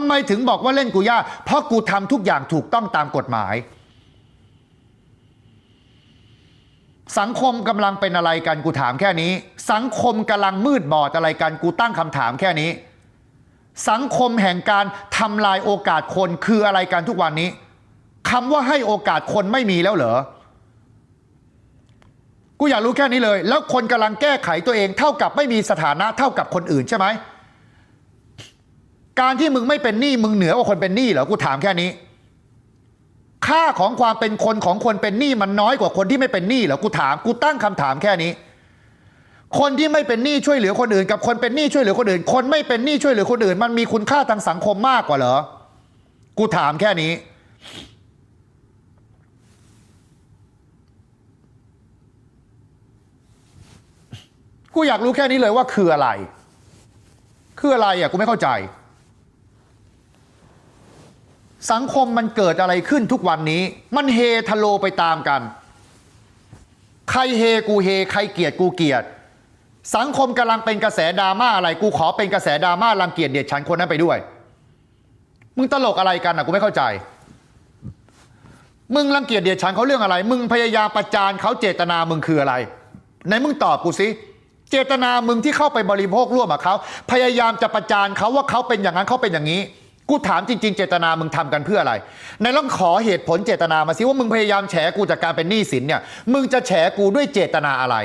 ทำไมถึงบอกว่าเล่นกูยากเพราะกูทำทุกอย่างถูกต้องตามกฎหมาย สังคมกำลังเป็นอะไรกันกูถามแค่นี้ สังคมกำลังมืดบอดอะไรกันกูตั้งคำถามแค่นี้ สังคมแห่งการทำลายโอกาสคนคืออะไรกันทุกวันนี้คำว่าให้โอกาสคนไม่มีแล้วเหรอ กูอยากรู้แค่นี้เลย แล้วคนกำลังแก้ไขตัวเองเท่ากับไม่มีสถานะเท่ากับคนอื่นใช่ไหม การที่มึงไม่เป็นหนี้มึงเหนือกว่าคนเป็นหนี้เหรอกูถามแค่นี้ ค่าของความเป็นคนของคนเป็นหนี้มันน้อยกว่าคนที่ไม่เป็นหนี้เหรอกูถามกูตั้งคำถามแค่นี้ คนที่ไม่เป็นหนี้ช่วยเหลือคนอื่น กับคนเป็นหนี้ช่วยเหลือคนอื่น คนไม่เป็นหนี้ช่วยเหลือคนอื่น มันมีคุณค่าทางสังคมมากกว่าเหรอกูถามแค่นี้กูอยากรู้แค่นี้เลยว่าคืออะไร คืออะไรอะกูไม่เข้าใจ สังคมมันเกิดอะไรขึ้นทุกวันนี้ มันเฮทะโลไปตามกัน ใครเฮกูเฮใครเกลียดกูเกลียด สังคมกำลังเป็นกระแสดราม่าอะไรกูขอเป็นกระแสดราม่ารังเกียจเดียดฉันคนนั้นไปด้วย มึงตลกอะไรกันอะกูไม่เข้าใจ มึงรังเกียจเดียดฉันเขาเรื่องอะไร มึงพยายามประจานเขาเจตนามึงคืออะไรไหนมึงตอบกูสิเจตนามึงที่เข้าไปบริโภคร่วมกับเขาพยายามจะประจานเขาว่าเขาเป็นอย่างนั้นเขาเป็นอย่างนี้ กูถามจริง ๆ เจตนามึงทำกันเพื่ออะไรในลองขอเหตุผลเจตนามาสิว่ามึงพยายามแฉกูจากการเป็นหนี้สินเนี่ย มึงจะแฉกูด้วยเจตนาอะไร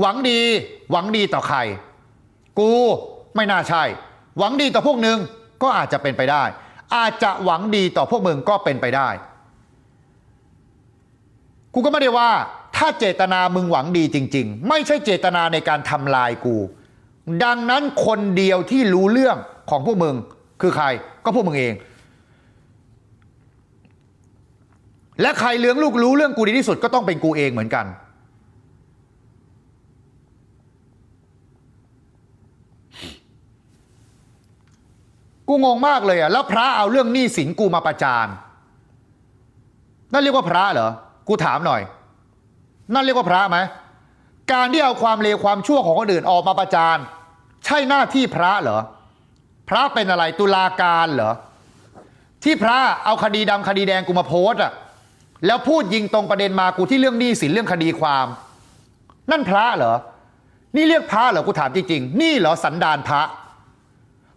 หวังดี หวังดีต่อใคร กูไม่น่าใช่ หวังดีต่อพวกนึงก็อาจจะเป็นไปได้ อาจจะหวังดีต่อพวกมึงก็เป็นไปได้ กูก็ไม่ได้ว่า ถ้าเจตนามึงหวังดีจริง ๆ ไม่ใช่เจตนาในการทำลายกู ดังนั้นคนเดียวที่รู้เรื่องของพวกมึง คือใครก็พวกมึงเอง และใครเลี้ยงลูกรู้เรื่องกูดีที่สุดก็ต้องเป็นกูเองเหมือนกัน กูงงมากเลยอะแล้วพระเอาเรื่องหนี้สินกูมาประจานนั่นเรียกว่าพระเหรอ กูถามหน่อย นั่นเรียกว่าพระไหมการที่เอาความเลวความชั่วของคนอื่นออกมาประจานใช่หน้าที่พระเหรอ พระเป็นอะไรตุลาการเหรอ ที่พระเอาคดีดำคดีแดงกูมาโพสอะแล้วพูดยิงตรงประเด็นมากูที่เรื่องหนี้สินเรื่องคดีความ นั่นพระเหรอ นี่เรียกพระเหรอกูถามจริงๆ นี่เหรอสันดานพระ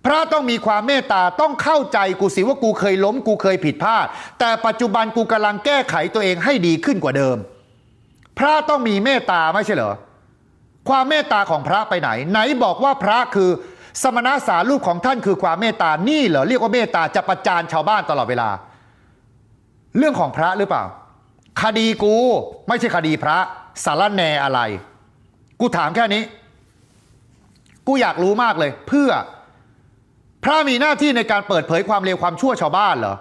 พระต้องมีความเมตตาต้องเข้าใจกูสิว่ากูเคยล้มกูเคยผิดพลาด แต่ปัจจุบันกูกำลังแก้ไขตัวเองให้ดีขึ้นกว่าเดิม พระต้องมีเมตตาไม่ใช่เหรอความเมตตาของพระไปไหน ไหนบอกว่าพระคือ สมณะสารูปของท่านคือความเมตตานี่เหรอเรียกว่าเมตตาจะประจานชาวบ้านตลอดเวลา เรื่องของพระหรือเปล่า คดีกูไม่ใช่คดีพระสารแนอะไร กูถามแค่นี้ กูอยากรู้มากเลย เพื่อ พระมีหน้าที่ในการเปิดเผยความเลวความชั่วชาวบ้านเหรอ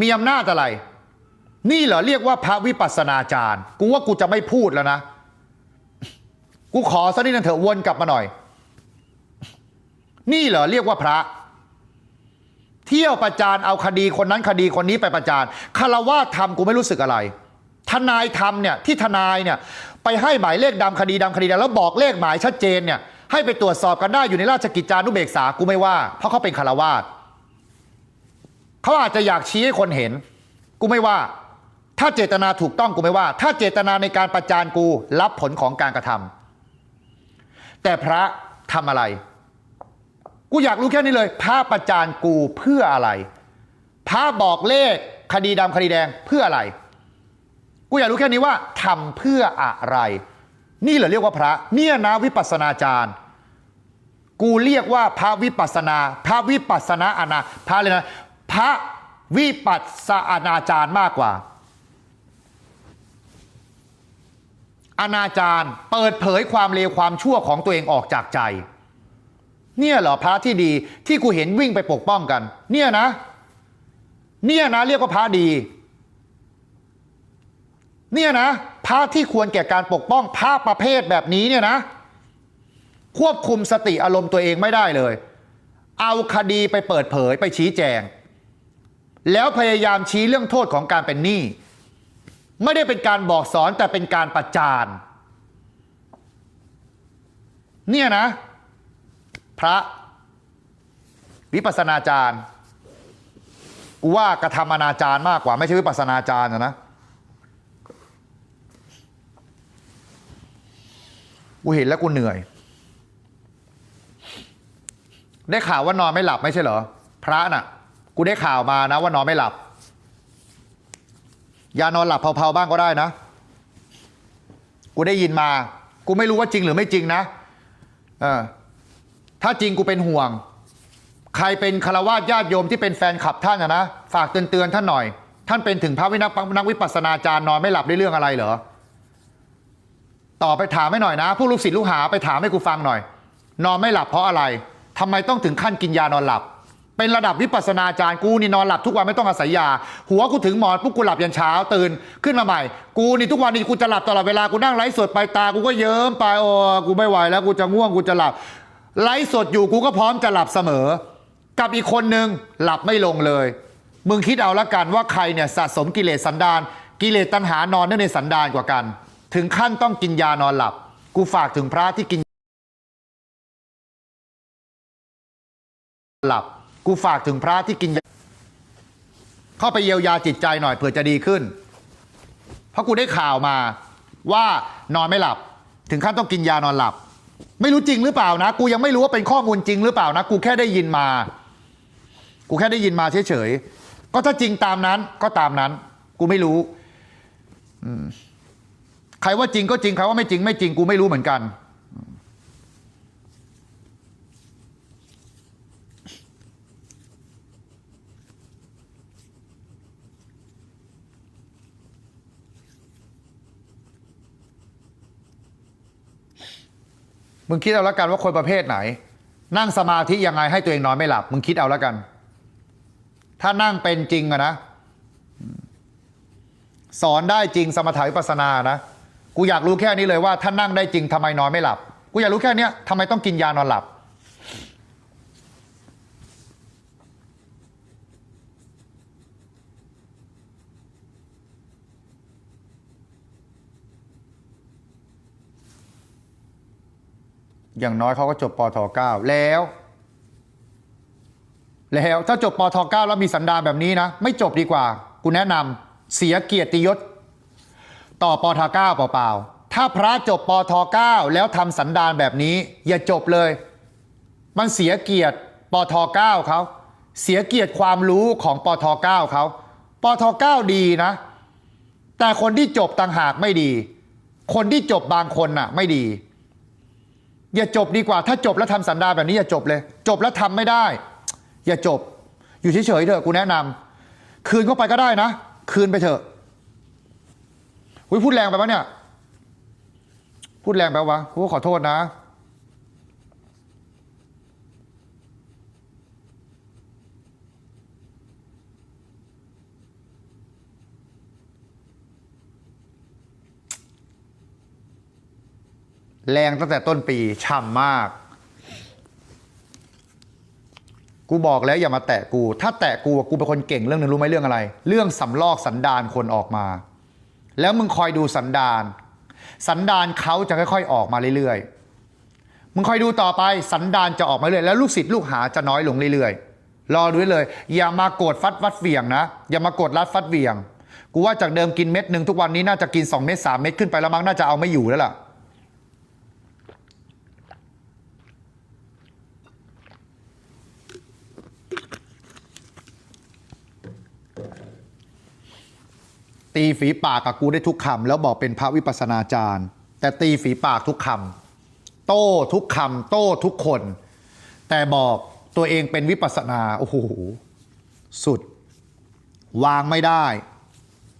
มีอำนาจอะไร นี่เหรอเรียกว่าพระวิปัสสนาจารย์ กูว่ากูจะไม่พูดแล้วนะ กูขอสักนิดนึงเถอะวนกลับมาหน่อย นี่เหรอเรียกว่าพระ เที่ยวประจานเอาคดีคนนั้นคดีคนนี้ไปประจานคารวะทำกูไม่รู้สึกอะไร ทนายทำเนี่ยที่ทนายเนี่ยไปให้หมายเลขดำคดีดำคดีดำแล้วบอกเลขหมายชัดเจนเนี่ยให้ไปตรวจสอบกันได้อยู่ในราชกิจจานุเบกษากูไม่ว่า เพราะเขาเป็นคารวาสเขาอาจจะอยากชี้ให้คนเห็น กูไม่ว่า ถ้าเจตนาถูกต้องกูไม่ว่า ถ้าเจตนาในการประจานกูรับผลของการกระทำแต่พระทำอะไร กูอยากรู้แค่นี้เลย พระประจานกูเพื่ออะไร พระบอกเลขคดีดำคดีแดงเพื่ออะไร กูอยากรู้แค่นี้ว่าทำเพื่ออะไร นี่เหรอเรียกว่าพระ เนี่ยนะวิปัสนาจารย์ กูเรียกว่าพระวิปัสนา พระวิปัสนาอนาพระเลยนะ พระวิปัสสนาจารย์มากกว่า อนาจาร์เปิดเผยความเลวความชั่วของตัวเองออกจากใจ เนี่ยเหรอพระที่ดีที่กูเห็นวิ่งไปปกป้องกัน เนี่ยนะ เนี่ยนะ เรียกว่าพระดี เนี่ยนะพระที่ควรแก่การปกป้องพระประเภทแบบนี้เนี่ยนะ ควบคุมสติอารมณ์ตัวเองไม่ได้เลย เอาคดีไปเปิดเผยไปชี้แจง แล้วพยายามชี้เรื่องโทษของการเป็นหนี้ไม่ได้เป็นการบอกสอนแต่เป็นการประจานเนี่ยนะ พระวิปัสนาจารย์กูว่ากระทำอนาจารมากกว่าไม่ใช่วิปัสนาจารย์นะนะกูเห็นแล้วกูเหนื่อย ได้ข่าวว่านอนไม่หลับไม่ใช่เหรอ พระน่ะ กูได้ข่าวมานะว่านอนไม่หลับ ยานอนหลับเผาๆบ้างก็ได้นะ กูได้ยินมา กูไม่รู้ว่าจริงหรือไม่จริงนะ เออ ถ้าจริงกูเป็นห่วง ใครเป็นคารวะญาติโยมที่เป็นแฟนคลับท่านนะนะ ฝากเตือนๆท่านหน่อย ท่านเป็นถึงพระวินักนักวิปัสสนาจารย์นอนไม่หลับด้เรื่องอะไรเหรอต่อไปถามให้หน่อยนะ ผู้ลูกศิษย์ลูกหาไปถามให้กูฟังหน่อย นอนไม่หลับเพราะอะไรทำไมต้องถึงขั้นกินยานอนหลับ เป็นระดับวิปัสสนาจารย์กูนี่นอนหลับทุกวันไม่ต้องอาศัยยา หัวกูถึงหมอนปุ๊บกูหลับยันเช้าตื่นขึ้นมาใหม่ กูนี่ทุกวันนี้กูจะหลับตลอดเวลากูนั่งไลฟ์สดไปตากูก็เยิ้มไปโอ้กูไม่ไหวแล้วกูจะง่วงกูจะหลับ ไลฟ์สดอยู่กูก็พร้อมจะหลับเสมอ กับอีกคนนึงหลับไม่ลงเลย มึงคิดเอาละกันว่าใครเนี่ยสะสมกิเลสสันดาน กิเลสตัณหานอนเนื่องในสันดานกว่ากัน ถึงขั้นต้องกินยานอนหลับ กูฝากถึงพระที่กินหลับ กูฝากถึงพระที่กินยาเข้าไปเยียวยาจิตใจหน่อยเผื่อจะดีขึ้น เพราะกูได้ข่าวมาว่านอนไม่หลับ ถึงขั้นต้องกินยานอนหลับ ไม่รู้จริงหรือเปล่านะ กูยังไม่รู้ว่าเป็นข้อมูลจริงหรือเปล่านะ กูแค่ได้ยินมา กูแค่ได้ยินมาเฉยๆ ก็ถ้าจริงตามนั้น ก็ตามนั้น กูไม่รู้อืใครว่าจริงก็จริง ใครว่าไม่จริงไม่จริง กูไม่รู้เหมือนกัน มึงคิดเอาละกันว่าคนประเภทไหน นั่งสมาธิยังไงให้ตัวเองนอนไม่หลับ มึงคิดเอาละกัน ถ้านั่งเป็นจริงอะนะสอนได้จริงสมถะวิปัสสนานะกูอยากรู้แค่นี้เลยว่าถ้านั่งได้จริงทำไมนอนไม่หลับ กูอยากรู้แค่นี้ยทำไมต้องกินยานอนหลับ อย่างน้อยเขาก็จบปทเก้าแล้ว แล้วถ้าจบปทเก้าแล้วมีสันดาแบบนี้นะ ไม่จบดีกว่ากูแนะนำเสียเกียรติยศ ต่อปทเก้าเปล่าๆถ้าพระจบปทเก้าแล้วทำสันดานแบบนี้ อย่าจบเลย มันเสียเกียรติปทเก้าเขาเสียเกียรติความรู้ของปทเก้าเขาปทเก้าดีนะ แต่คนที่จบต่างหากไม่ดี คนที่จบบางคนน่ะ ไม่ดี อย่าจบดีกว่า ถ้าจบแล้วทำสันดาแบบนี้อย่าจบเลย จบแล้วทำไม่ได้ อย่าจบ อยู่เฉยๆเถอะกูแนะนำคืนเข้าไปก็ได้นะ คืนไปเถอะอุยพูดแรงไปปะเนี่ย พูดแรงไปวะกูขอโทษนะ แรงตั้งแต่ต้นปีช่ำมาก กูบอกแล้วอย่ามาแตะกู ถ้าแตะกูกูเป็นคนเก่งเรื่องหนึงรู้ไหมเรื่องอะไร เรื่องสำลอกสันดานคนออกมา แล้วมึงคอยดูสันดาน สันดานเขาจะค่อยๆออกมาเรื่อยๆ มึงคอยดูต่อไปสันดานจะออกมาเรื่อยแล้วลูกศิษย์ลูกหาจะน้อยลงเรื่อยๆ รอดูไว้เลย อย่ามาโกดฟัดฟัดเวียงนะ อย่ามาโกดรัดฟัดเวียง กูว่าจากเดิมกินเม็ดหนึ่งทุกวันนี้น่าจะกิน2เม็ด3เม็ดขึ้นไปแล้วมั้งน่าจะเอาไม่อยู่แล้วล่ะ ตีฝีปากกับกูได้ทุกคำแล้วบอกเป็นพระวิปัสนาจารย์ แต่ตีฝีปากทุกคำโต้ทุกคำโต้ทุกคน แต่บอกตัวเองเป็นวิปัสนาโอ้โหสุด วางไม่ได้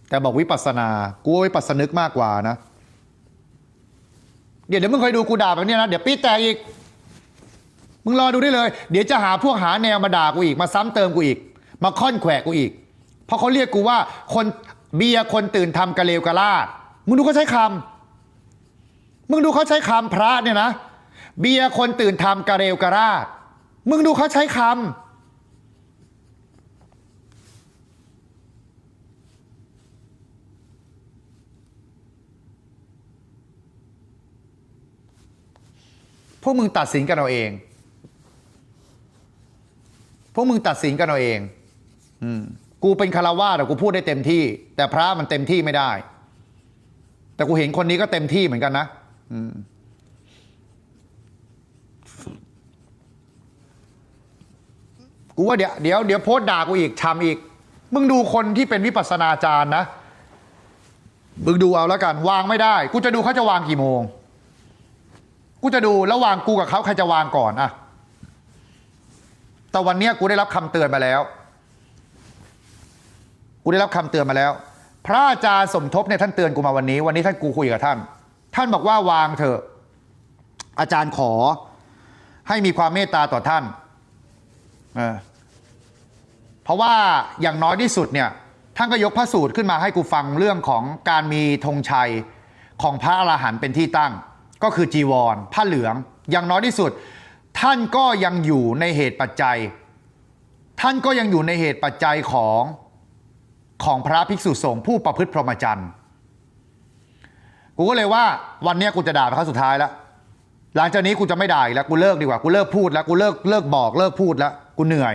แต่บอกวิปัสนา กูวิปัสสนึกมากกว่านะ เดี๋ยวเดี๋ยวมึงคอยดูกูด่าแบบนี้นะ เดี๋ยวปี๊แตกอีก มึงรอดูได้เลย เดี๋ยวจะหาพวกหาแนวมาด่ากูอีก มาซ้ำเติมกูอีก มาค่อนแขวะกูอีก เพราะเขาเรียกกูว่าคน เบียร์คนตื่นทำกะเลวกะลาดมึงดูเขาใช้คำมึงดูเขาใช้คำพระเนี่ยนะ เบียร์คนตื่นทำกะเลวกะลาดมึงดูเขาใช้คำพวกมึงตัดสินกันเอาเอง พวกมึงตัดสินกันเอาเอง อืม กูเป็นคารวาสแต่กูพูดได้เต็มที่ แต่พระมันเต็มที่ไม่ได้ แต่กูเห็นคนนี้ก็เต็มที่เหมือนกันนะกูว่าเดี๋ยวเดี๋ยวเดี๋ยวโพสต์ด่ากูอีกชำอีก มึงดูคนที่เป็นวิปัสนาจารย์นะ มึงดูเอาแล้วกัน วางไม่ได้ กูจะดูเขาจะวางกี่โมง กูจะดูแล้ววางกูกับเขาใครจะวางก่อนอะแต่วันนี้กูได้รับคำเตือนมาแล้ว กูได้รับคำเตือนมาแล้ว พระอาจารย์สมทบเนี่ยท่านเตือนกูมาวันนี้ วันนี้ท่านกูคุยกับท่าน ท่านบอกว่าวางเถอะ อาจารย์ขอ ให้มีความเมตตาต่อท่านเเพราะว่าอย่างน้อยที่สุดเนี่ย ท่านก็ยกพระสูตรขึ้นมาให้กูฟังเรื่องของการมีธงชัยของพระอรหันต์เป็นที่ตั้ง ก็คือจีวรผ้าเหลือง อย่างน้อยที่สุด ท่านก็ยังอยู่ในเหตุปัจจัย ท่านก็ยังอยู่ในเหตุปัจจัยของ ของพระภิกษุสงฆ์ผู้ประพฤติพรหมจรรย์กูก็เลยว่าวันนี้กูจะด่าไปครั้งสุดท้ายแล้วหลังจากนี้กูจะไม่ด่าอีกแล้วกูเลิกดีกว่ากูเลิกพูดแล้วกูเลิกเลิกบอกเลิกพูดแล้วกูเหนื่อย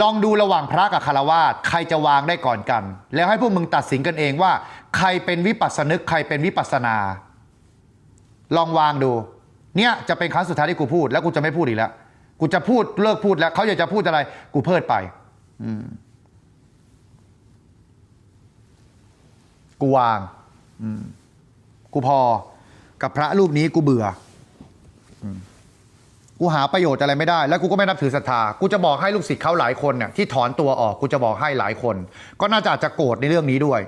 ลองดูระหว่างพระกับคารวาสใครจะวางได้ก่อนกัน แล้วให้พวกมึงตัดสินกันเองว่า ใครเป็นวิปัสสนึกใครเป็นวิปัสสนา ลองวางดู เนี่ยจะเป็นครั้งสุดท้ายที่กูพูด แล้วกูจะไม่พูดอีกแล้วกูจะพูดเลิกพูดแล้วเขาอยากจะพูดอะไร กูเพิดไป อืม กูวางกูพอ กับพระรูปนี้กูเบื่อกูหาประโยชน์อะไรไม่ได้ แล้วกูก็ไม่นับถือศรัทธา กูจะบอกให้ลูกศิษย์เขาหลายคนเนี่ยที่ถอนตัวออก กูจะบอกให้หลายคน ก็น่าจะจะโกรธในเรื่องนี้ด้วย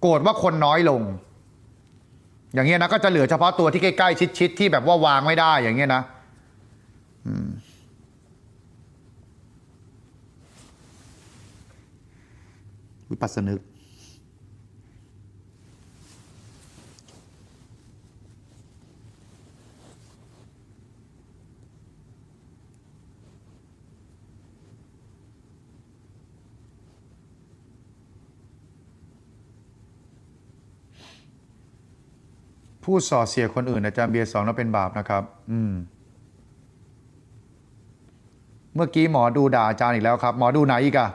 โกรธว่าคนน้อยลง อย่างเงี้ยนะก็จะเหลือเฉพาะตัวที่ใกล้ๆชิดๆที่แบบว่าวางไม่ได้อย่างเงี้ยนะวิปัสสนึก พูดส่อเสียคนอื่น อาจารย์เบียร์สอนว่าเป็นบาปนะครับ อืม เมื่อกี้หมอดูด่าอาจารย์อีกแล้วครับ หมอดูไหนอีกอะ